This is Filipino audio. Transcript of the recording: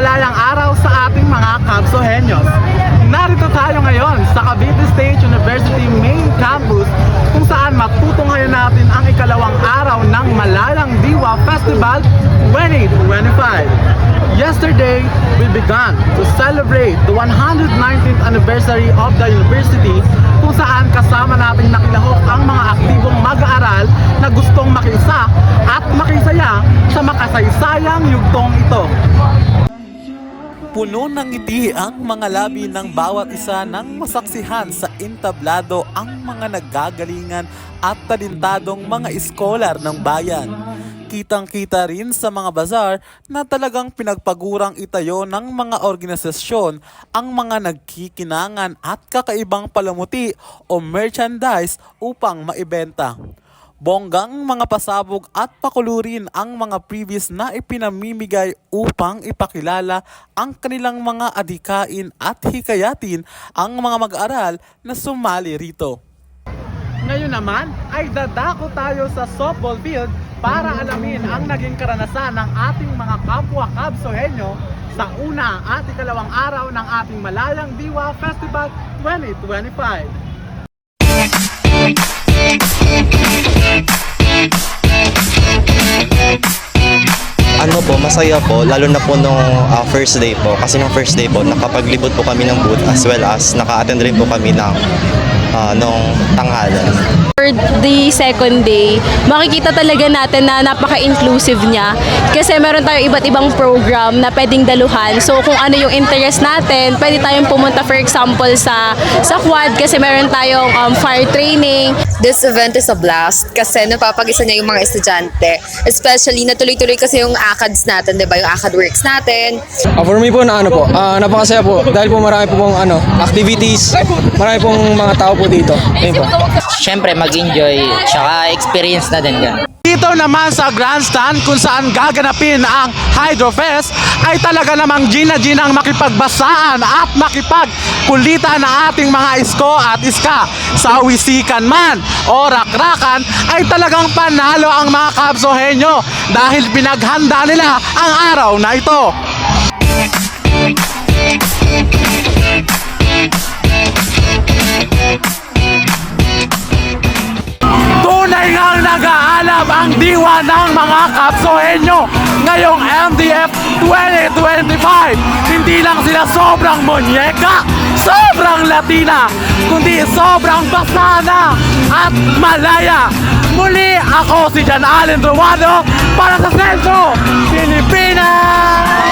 malalang araw sa ating mga Kapsohenyos. Narito tayo ngayon sa Cavite State University main campus kung saan matutunghayan natin ang ikalawang araw ng Malalang Diwa Festival 2025. Yesterday, we began to celebrate the 119th anniversary of the university kung saan kasama natin nakilahok ang mga aktibong mag-aaral na gustong makisa at makisaya sa makasaysayang yugtong ito. Puno ng ngiti ang mga labi ng bawat isa nang masaksihan sa entablado ang mga naggagalingan at talintadong mga iskolar ng bayan. Kitang-kita rin sa mga bazar na talagang pinagpagurang itayo ng mga organisasyon ang mga nagkikinangan at kakaibang palamuti o merchandise upang maibenta. Bonggang mga pasabog at pakulurin ang mga previous na ipinamimigay upang ipakilala ang kanilang mga adikain at hikayatin ang mga mag-aral na sumali rito. Ngayon naman ay dadako tayo sa softball field para alamin ang naging karanasan ng ating mga kapwa Kabsohenyo sa una at ikalawang araw ng ating Malalang Diwa Festival 2025. Ano po, lalo na po nung ah, first day po. Kasi nung first day po, nakapaglibot po kami ng booth as well as naka-attend rin po kami ng ah, nung tanghalan. For the second day, makikita talaga natin na napaka-inclusive niya. Kasi meron tayong iba't ibang program na pwedeng daluhan. So kung ano yung interest natin, pwede tayong pumunta for example sa sa quad kasi meron tayong um, fire training. This event is a blast kasi napapag-isa niya yung mga estudyante. Especially, natuloy-tuloy kasi yung ACADS natin, di ba? Yung ACAD works natin. Ah, for me po na ano po, ah, napakasaya po dahil po marami po pong ano, activities, marami pong mga tao po dito. Ayun po. syempre mag-enjoy tsaka experience na din gan. Dito naman sa grandstand kung saan gaganapin ang Hydrofest ay talaga namang gina-ginang makipagbasaan at makipagkulitan na ating mga isko at iska sa wisikan man o rakrakan ay talagang panalo ang mga kabsohenyo dahil pinaghanda nila ang araw na ito. Ang diwa ng mga kapsohenyo ngayong MDF 2025. Hindi lang sila sobrang monyeka, sobrang Latina, kundi sobrang basana at malaya. Muli ako si Jan Allen Romano para sa Sentro, Pilipinas!